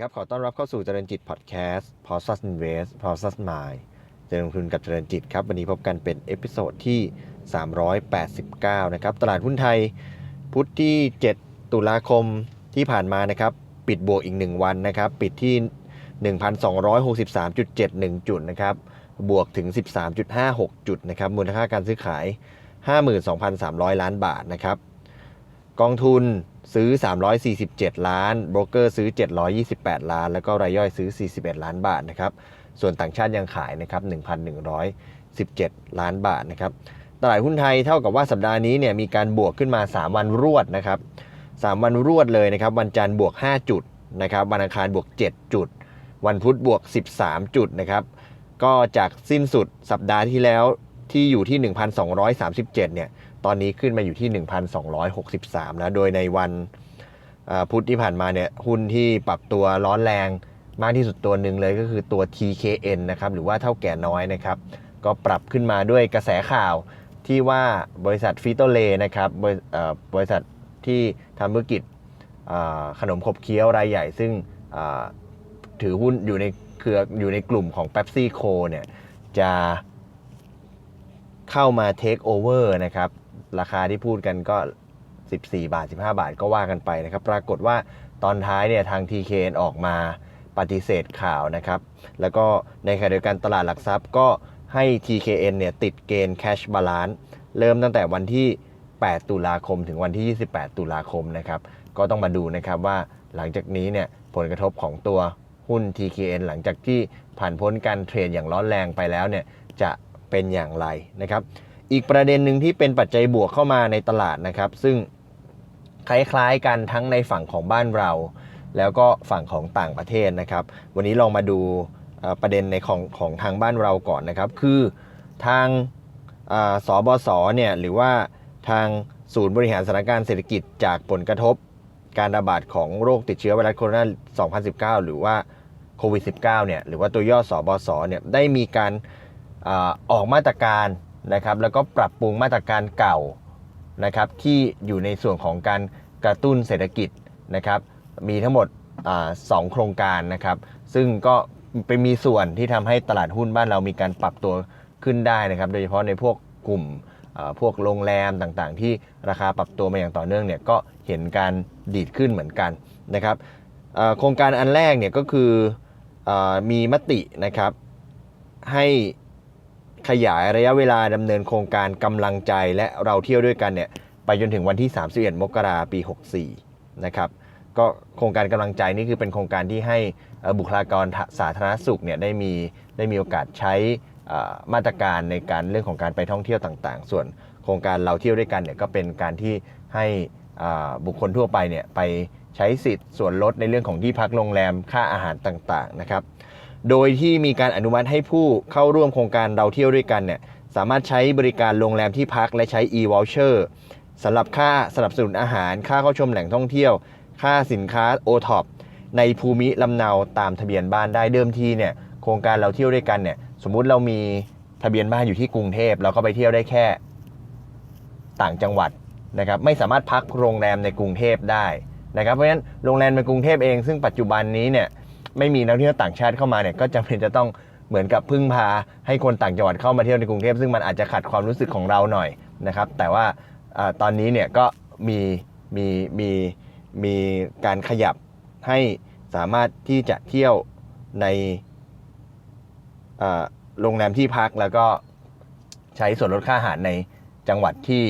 ครับ ขอต้อนรับเข้าสู่เจริญจิตพอดแคสต์ p o s u s Invest p o s u s Mind เจริญลงทุนกับเจริญจิตครับ วันนี้พบกันเป็นเอพิโซดที่ 389 นะครับ ตลาดหุ้นไทยพุธที่ 7 ตุลาคมที่ผ่านมานะครับ ปิดบวกอีก 1 วันนะครับ ปิดที่ 1,263.71 จุดนะครับ บวกถึง 13.56 จุดนะครับ มูลค่าการซื้อขาย 52,300 ล้านบาทนะครับ กองทุน ซื้อ 347 ล้านโบรกเกอร์ซื้อ 728 ล้าน แล้วก็รายย่อยซื้อ 41 ล้านบาทนะครับส่วนต่างชาติยังขายนะครับ1,117 ล้านบาทนะครับตลาดหุ้นไทยเท่ากับว่าสัปดาห์นี้เนี่ยมีการบวกขึ้นมา 3 วันรวดนะครับ3วันรวดเลยนะครับวันจันทร์บวก 5 จุดนะครับวันอังคารบวก 7 จุด วันพุธบวก 13 จุดนะครับก็จากสิ้นสุดสัปดาห์ที่แล้ว ที่อยู่ที่ 1,237 เนี่ย ตอนนี้ขึ้นมาอยู่ที่ 1,263แล้วโดยในวันพุธที่ผ่านมาเนี่ย หุ้นที่ปรับตัวร้อนแรงมากที่สุดตัวหนึ่งเลยก็คือตัว TKN นะครับ หรือว่าเท่าแก่น้อยนะครับ ก็ปรับขึ้นมาด้วยกระแสข่าวที่ว่าบริษัทฟิโตเลนะครับบริเอ่อบริษัทที่ทำธุรกิจขนมขบเคี้ยวรายใหญ่ ซึ่งถือหุ้นอยู่ในเครืออยู่ในกลุ่มของ Pepsi Co เนี่ยจะ เข้ามาเทคโอเวอร์นะครับ ราคาที่พูดกันก็ 14 บาท 15 บาทก็ว่ากันไปนะครับ ปรากฏว่าตอนท้ายเนี่ยทาง TKN ออกมาปฏิเสธข่าวนะครับ แล้วก็ในขณะเดียวกันตลาดหลักทรัพย์ก็ให้ TKN เนี่ยติดเกณฑ์ cash balance เริ่มตั้งแต่วันที่ 8 ตุลาคมถึงวันที่ 28 ตุลาคมนะครับ ก็ต้องมาดูนะครับว่าหลังจากนี้เนี่ยผลกระทบของตัวหุ้น TKN หลังจากที่ผ่านพ้นการเทรดอย่างร้อนแรงไปแล้วเนี่ยจะ เป็นอย่างไรนะครับ อีกประเด็นหนึ่งที่เป็นปัจจัยบวกเข้ามาในตลาดนะครับ ซึ่งคล้ายๆกันทั้งในฝั่งของบ้านเรา แล้วก็ฝั่งของต่างประเทศนะครับ วันนี้ลองมาดูประเด็นในของของทางบ้านเราก่อนนะครับ คือทางสบสเนี่ยหรือว่าทางศูนย์บริหารสถานการณ์เศรษฐกิจจากผลกระทบการระบาดของโรคติดเชื้อไวรัสโคโรนา 2019 หรือว่าโควิด -19 เนี่ยหรือว่าตัวย่อสบสเนี่ยได้มีการ ออกมาตรการนะครับแล้วก็ปรับปรุงมาตรการเก่านะครับที่อยู่ในส่วนของการกระตุ้นเศรษฐกิจนะครับมีทั้งหมดอสองโครงการนะครับ ซึ่งก็ไปมีส่วนที่ทำให้ตลาดหุ้นบ้านเรามีการปรับตัวขึ้นได้นะครับ โดยเฉพาะในพวกกลุ่มพวกโรงแรมต่างๆ ที่ราคาปรับตัวมาอย่างต่อเนื่องเนี่ยก็เห็นการดีดขึ้นเหมือนกันนะครับโครงการอันแรกเนี่ยก็คืออมีมตินะครับให้ ขยายระยะเวลาดำเนินโครงการกำลังใจและเราเที่ยวด้วยกันเนี่ยไปจนถึงวันที่ 31 มกราปี 64 นะครับก็โครงการกำลังใจนี่คือเป็นโครงการที่ให้บุคลากรสาธารณสุขเนี่ยได้มีได้มีโอกาสใช้มาตรการในการเรื่องของการไปท่องเที่ยวต่าง ๆ ส่วนโครงการเราเที่ยวด้วยกันเนี่ยก็เป็นการที่ให้บุคคลทั่วไปเนี่ยไปใช้สิทธิ์ส่วนลดในเรื่องของที่พักโรงแรมค่าอาหารต่างๆนะครับ โดยที่มีการอนุมัติให้ผู้เข้าร่วมโครงการเราเที่ยวด้วยกันเนี่ยสามารถใช้บริการโรงแรมที่พักและใช้ e-voucher สำหรับค่าสนับสนุนอาหาร ค่าเข้าชมแหล่งท่องเที่ยว ค่าสินค้า o t o p ในภูมิลำเนาตามทะเบียนบ้านได้เดิมทีเนี่ยโครงการเราเที่ยวด้วยกันเนี่ยสมมุติเรามีทะเบียนบ้านอยู่ที่กรุงเทพเราก็ไปเที่ยวได้แค่ต่างจังหวัดนะครับไม่สามารถพักโรงแรมในกรุงเทพได้นะครับเพราะฉะนั้นโรงแรมในกรุงเทพเองซึ่งปัจจุบันนี้เนี่ย ไม่มีนักท่องเที่ยวต่างชาติเข้ามาเนี่ยก็จำเป็นจะต้องเหมือนกับพึ่งพาให้คนต่างจังหวัดเข้ามาเที่ยวในกรุงเทพซึ่งมันอาจจะขัดความรู้สึกของเราหน่อยนะครับ แต่ว่าอตอนนี้เนี่ยก็มีมีมีมีการขยับให้สามารถที่จะเที่ยวในโรงแรมที่พักแล้วก็ใช้ส่วนลดค่าอาหารในจังหวัดที่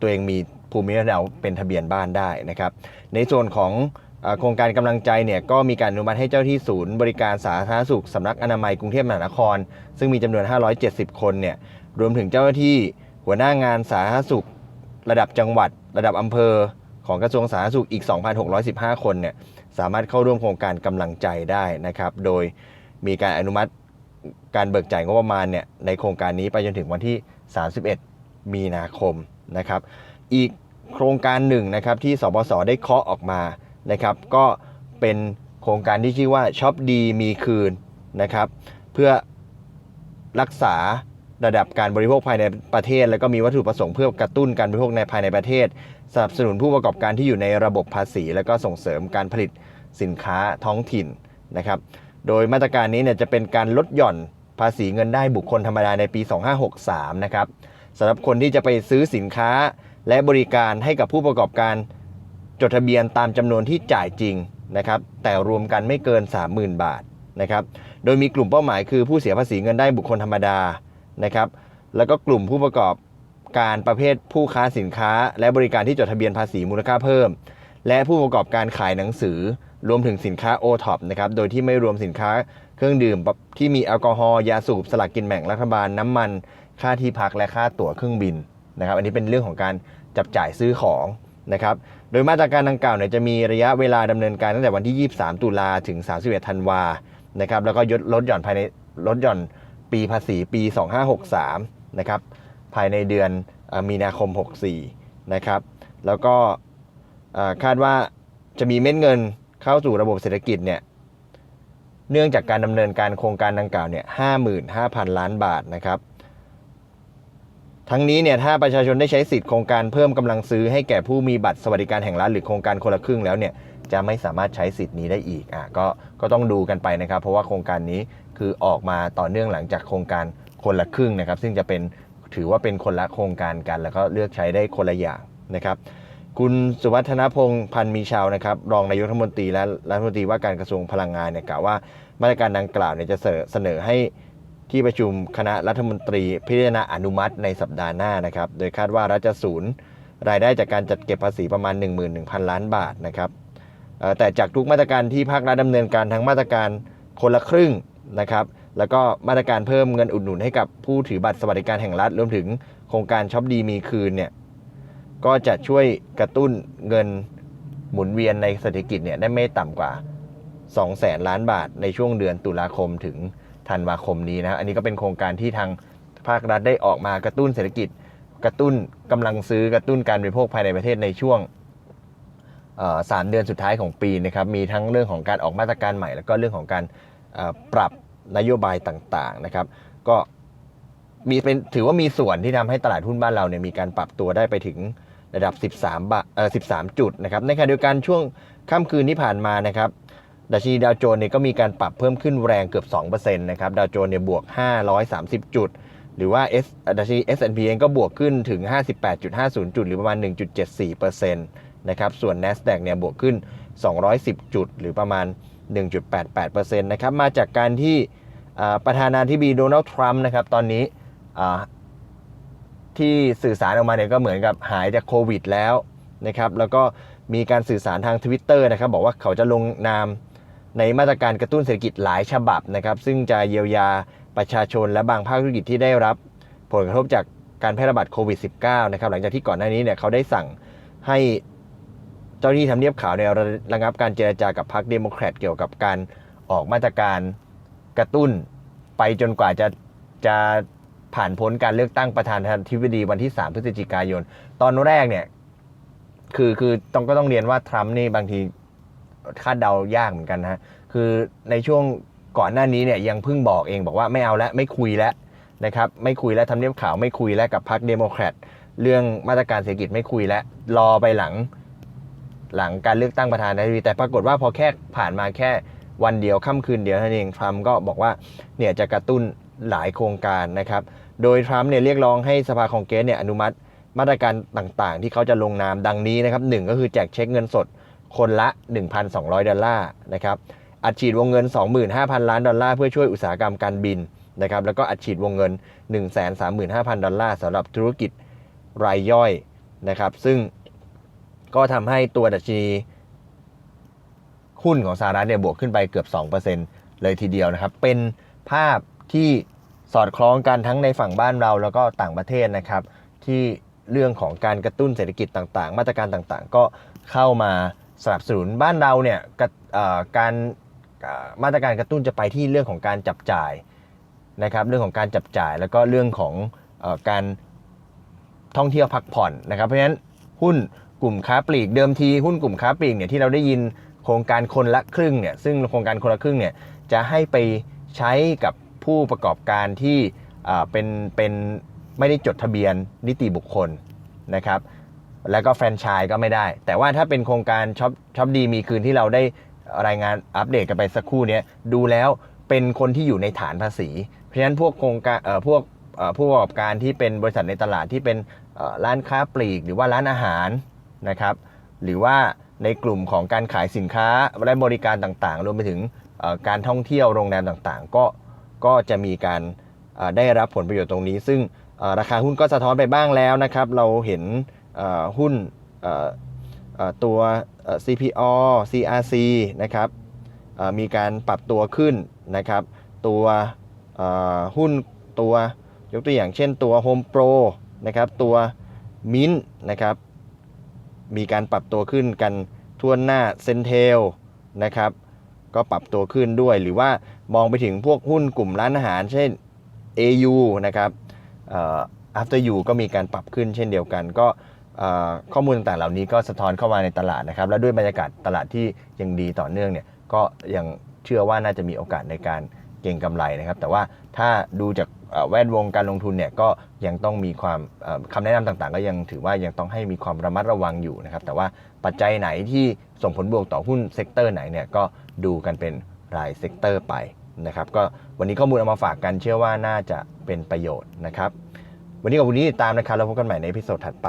ตัวเองมีภูมิลำเนาเป็นทะเบียนบ้านได้นะครับ ในส่วนของ โครงการกำลังใจเนี่ยก็มีการอนุมัติให้เจ้าที่ศูนย์บริการสาธารณสุขสำนักอนามัยกรุงเทพมหานคร ซึ่งมีจำนวน 570 คนเนี่ยรวมถึงเจ้าหน้าที่หัวหน้างานสาธารณสุข ระดับจังหวัด ระดับอำเภอ ของกระทรวงสาธารณสุขอีก 2,615 คนเนี่ยสามารถเข้าร่วมโครงการกำลังใจได้นะครับ โดยมีการอนุมัติการเบิกจ่ายงบประมาณเนี่ยในโครงการนี้ไปจนถึงวันที่ 31 มีนาคมนะครับ อีกโครงการหนึ่งนะครับที่สบสได้เคาะออกมา นะครับก็เป็นโครงการที่ชื่อว่าช็อปดีมีคืนนะครับเพื่อรักษาระดับการบริโภคภายในประเทศ แล้วก็มีวัตถุประสงค์เพื่อกระตุ้นการบริโภคในภายในประเทศ สนับสนุนผู้ประกอบการที่อยู่ในระบบภาษี แล้วก็ส่งเสริมการผลิตสินค้าท้องถิ่นนะครับโดยมาตรการนี้เนี่ยจะเป็นการลดหย่อนภาษีเงินได้บุคคลธรรมดาในปี 2563 นะครับสำหรับคนที่จะไปซื้อสินค้าและบริการให้กับผู้ประกอบการ จดทะเบียนตามจำนวนที่จ่ายจริงนะครับแต่รวมกันไม่เกิน 30,000 บาทนะครับโดยมีกลุ่มเป้าหมายคือผู้เสียภาษีเงินได้บุคคลธรรมดานะครับแล้วก็กลุ่มผู้ประกอบการประเภทผู้ค้าสินค้า และบริการที่จดทะเบียนภาษีมูลค่าเพิ่ม และผู้ประกอบการขายหนังสือ รวมถึงสินค้าโอท็อปนะครับโดยที่ไม่รวมสินค้าเครื่องดื่มที่มีแอลกอฮอล์ยาสูบสลากกินแบ่งรัฐบาลน้ำมัน ค่าที่พักและค่าตั๋วเครื่องบินนะครับอันนี้เป็นเรื่องของการจับจ่ายซื้อของ นะครับ โดยมาตรการดังกล่าวเนี่ยจะมีระยะเวลาดำเนินการตั้งแต่วันที่ 23 ตุลาถึง 31 ธันวานะครับ แล้วก็ยดลดหย่อนภายในลดหย่อนปีภาษีปี 2563 นะครับ ภายในเดือนอมีนาคม 64 นะครับ แล้วก็คาดว่าจะมีเม็ดเงินเข้าสู่ระบบเศรษฐกิจเนี่ยเนื่องจากการดำเนินการโครงการดังกล่าวเนี่ย55,000ล้านบาทนะครับ ทั้งนี้เนี่ยถ้าประชาชนได้ใช้สิทธิ์โครงการเพิ่มกำลังซื้อให้แก่ผู้มีบัตรสวัสดิการแห่งรัฐหรือโครงการคนละครึ่งแล้วเนี่ยจะไม่สามารถใช้สิทธิ์นี้ได้อีกอะก็ก็ต้องดูกันไปนะครับ เพราะว่าโครงการนี้คือออกมาต่อเนื่องหลังจากโครงการคนละครึ่งนะครับ ซึ่งจะเป็นถือว่าเป็นคนละโครงการกัน แล้วก็เลือกใช้ได้คนละอย่างนะครับ คุณสุวัฒนพงษ์พันมีชาวนะครับรองนายกรัฐมนตรีและรัฐมนตรีว่าการกระทรวงพลังงานเนี่ยกล่าวว่ามาตรการดังกล่าวเนี่ยจะเสนอเสนอให้ ที่ประชุมคณะรัฐมนตรีพิจารณาอนุมัติในสัปดาห์หน้านะครับ โดยคาดว่ารัฐจะศูนย์รายได้จากการจัดเก็บภาษีประมาณ 11,000 ล้านบาทนะครับแต่จากทุกมาตรการที่ภาครัฐดำเนินการทั้งมาตรการคนละครึ่งนะครับแล้วก็มาตรการเพิ่มเงินอุดหนุนให้กับผู้ถือบัตรสวัสดิการแห่งรัฐรวมถึงโครงการช็อปดีมีคืนเนี่ยก็จะช่วยกระตุ้นเงินหมุนเวียนในเศรษฐกิจเนี่ยได้ไม่ต่ำกว่า2แสนล้านบาทในช่วงเดือนตุลาคมถึง ธันวาคมนี้นะอันนี้ก็เป็นโครงการที่ทางภาครัฐได้ออกมากระตุ้นเศรษฐกิจ กระตุ้นกำลังซื้อกระตุ้นการบริโภคภายในประเทศในช่วงสามเดือนสุดท้ายของปีนะครับมีทั้งเรื่องของการออกมาตรการใหม่ แล้วก็เรื่องของการปรับนโยบายต่างๆนะครับ ก็มีเป็นถือว่ามีส่วนที่ทำให้ตลาดหุ้นบ้านเราเนี่ยมีการปรับตัวได้ไปถึงระดับ 13บาทเอ่อ13 จุดนะครับในขณะเดียวกันช่วงค่ำคืนที่ผ่านมานะครับ ดัชนีดาวโจนส์เนี่ยก็มีการปรับเพิ่มขึ้นแรงเกือบ 2%นะครับ ดาวโจนส์เนี่ยบวก 530 จุด หรือว่า S ดัชนี S&P เองก็บวกขึ้นถึง 58.50 จุด หรือประมาณ 1.74%นะครับ ส่วน NASDAQ เนี่ยบวกขึ้น 210 จุด หรือประมาณ 1.88%นะครับ มาจากการที่ประธานาธิบดีโดนัลด์ทรัมป์นะครับ ตอนนี้ที่สื่อสารออกมาเนี่ยก็เหมือนกับหายจากโควิดแล้วนะครับ แล้วก็มีการสื่อสารทาง Twitter นะครับ บอกว่าเขาจะลงนาม ในมาตรการกระตุ้นเศรษฐกิจหลายฉบับนะครับซึ่งจะเยียวยาประชาชนและบางภาคธุรกิจที่ได้รับผลกระทบจากการแพร่ระบาดโควิด -19 นะครับหลังจากที่ก่อนหน้านี้เนี่ยเขาได้สั่งให้เจ้าหน้าที่ทำเนียบขาวเนี่ยระระงับการเจรจากับพรรคเดโมแครตเกี่ยวกับการออกมาตรการกระตุ้นไปจนกว่าจะจะผ่านพ้นการเลือกตั้งประธานาธิบดีวันที่ 3 พฤศจิกายน ตอนแรกเนี่ยคือคือต้องก็ต้องเรียนว่าทรัมป์นี่บางที คาดเดายากเหมือนกันนะฮะคือในช่วงก่อนหน้านี้เนี่ยยังเพิ่งบอกเองบอกว่าไม่เอาแล้วไม่คุยแล้วนะครับไม่คุยแล้วทำเนียบขาวไม่คุยแล้วกับพรรคเดโมแครตเรื่องมาตรการเศรษฐกิจไม่คุยแล้วรอไปหลังหลังการเลือกตั้งประธานาธิบดีแต่ปรากฏว่าพอแค่ผ่านมาแค่วันเดียวค่ำคืนเดียวเท่านั้นเองทรัมป์ก็บอกว่าเนี่ยจะกระตุ้นหลายโครงการนะครับ โดยทรัมป์เนี่ยเรียกร้องให้สภาคองเกรสเนี่ยอนุมัติมาตรการต่างๆ ที่เขาจะลงนามดังนี้นะครับหนึ่งก็คือแจกเช็คเงินสด คนละ 1,200 ดอลลาร์นะครับอัดฉีดวงเงิน 25,000 ล้านดอลลาร์เพื่อช่วยอุตสาหกรรมการบินนะครับแล้วก็อัดฉีดวงเงิน 135,000 ดอลลาร์สำหรับธุรกิจรายย่อยนะครับ ซึ่งก็ทำให้ตัวดัชนีหุ้นของสหรัฐเนี่ยบวกขึ้นไปเกือบ 2%เลยทีเดียวนะครับ เป็นภาพที่สอดคล้องกันทั้งในฝั่งบ้านเราแล้วก็ต่างประเทศนะครับ ที่เรื่องของการกระตุ้นเศรษฐกิจต่างๆ มาตรการต่างๆ ก็เข้ามา สนับสนุนบ้านเราเนี่ยการมาตรการกระตุ้นจะไปที่เรื่องของการจับจ่ายนะครับเรื่องของการจับจ่ายแล้วก็เรื่องของอการท่องเที่ยวพักผ่อนนะครับเพราะฉะนั้นหุ้นกลุ่มค้าปลีกเดิมทีหุ้นกลุ่มค้าปลีกเนี่ยที่เราได้ยินโครงการคนละครึ่งเนี่ยซึ่งโครงการคนละครึ่งเนี่ยจะให้ไปใช้กับผู้ประกอบการที่เป็นเป็นไม่ได้จดทะเบียนนิติบุคคลนะครับ แล้วก็แฟรนไชส์ก็ไม่ได้ แต่ว่าถ้าเป็นโครงการช็อปช็อปดีมีคืนที่เราได้รายงานอัปเดตกันไปสักครู่นี้ดูแล้วเป็นคนที่อยู่ในฐานภาษี เพราะฉะนั้นพวกโครงการเอ่อพวกเอ่อผู้ประกอบการที่เป็นบริษัทในตลาดที่เป็นเอ่อร้านค้าปลีก หรือว่าร้านอาหารนะครับหรือว่าในกลุ่มของการขายสินค้าและบริการต่างๆ รวมไปถึงเอ่อการท่องเที่ยวโรงแรมต่างๆ ก็ก็จะมีการเอ่อได้รับผลประโยชน์ตรงนี้ ซึ่งราคาหุ้นก็สะท้อนไปบ้างแล้วนะครับ เราเห็น หุ้นตัว CPO CRC นะครับมีการปรับตัวขึ้นนะครับ ตัวหุ้นตัวยกตัวอย่างเช่นตัว Home Pro นะครับตัวมิ้นนะครับมีการปรับตัวขึ้นกันทั่วหน้าเซนเทลนะครับก็ปรับตัวขึ้นด้วยหรือว่ามองไปถึงพวกหุ้นกลุ่มร้านอาหาร เช่น AU นะครับ After You ก็มีการปรับขึ้นเช่นเดียวกัน ก็ ข้อมูลต่างๆ เหล่านี้ก็สะท้อนเข้ามาในตลาดนะครับ และด้วยบรรยากาศตลาดที่ยังดีต่อเนื่องเนี่ยก็ยังเชื่อว่าน่าจะมีโอกาสในการเก็งกำไรนะครับ แต่ว่าถ้าดูจากแวดวงการลงทุนเนี่ยก็ยังต้องมีความเอ่อคำแนะนำต่างๆ ก็ยังถือว่ายังต้องให้มีความระมัดระวังอยู่นะครับ แต่ว่าปัจจัยไหนที่ส่งผลบวกต่อหุ้นเซกเตอร์ไหนเนี่ยก็ดูกันเป็นรายเซกเตอร์ไปนะครับ ก็วันนี้ข้อมูลเอามาฝากกันเชื่อว่าน่าจะเป็นประโยชน์นะครับ วันนี้ขอบคุณที่ติดตามนะครับแล้วพบกันใหม่ในพิโซดถัดไป